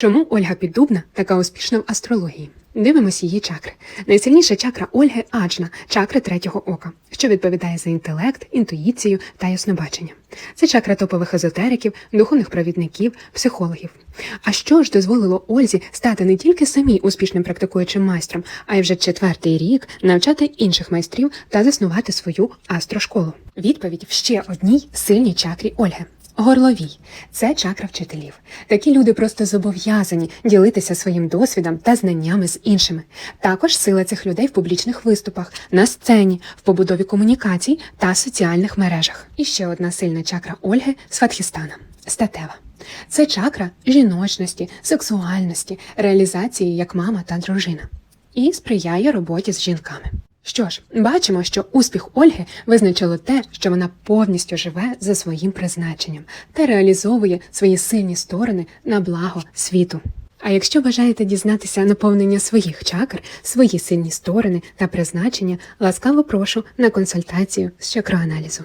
Чому Ольга Піддубна така успішна в астрології? Дивимось її чакри. Найсильніша чакра Ольги Аджна, чакра третього ока, що відповідає за інтелект, інтуїцію та яснобачення. Це чакра топових езотериків, духовних провідників, психологів. А що ж дозволило Ользі стати не тільки самій успішним практикуючим майстром, а й вже четвертий рік навчати інших майстрів та заснувати свою астрошколу? Відповідь в ще одній сильній чакрі Ольги. Горловій це чакра вчителів. Такі люди просто зобов'язані ділитися своїм досвідом та знаннями з іншими. Також сила цих людей в публічних виступах, на сцені, в побудові комунікацій та соціальних мережах. І ще одна сильна чакра Ольги Сватхістана статева. Це чакра жіночності, сексуальності, реалізації як мама та дружина і сприяє роботі з жінками. Що ж, бачимо, що успіх Ольги визначило те, що вона повністю живе за своїм призначенням та реалізовує свої сильні сторони на благо світу. А якщо бажаєте дізнатися наповнення своїх чакр, свої сильні сторони та призначення, ласкаво прошу на консультацію з чакроаналізу.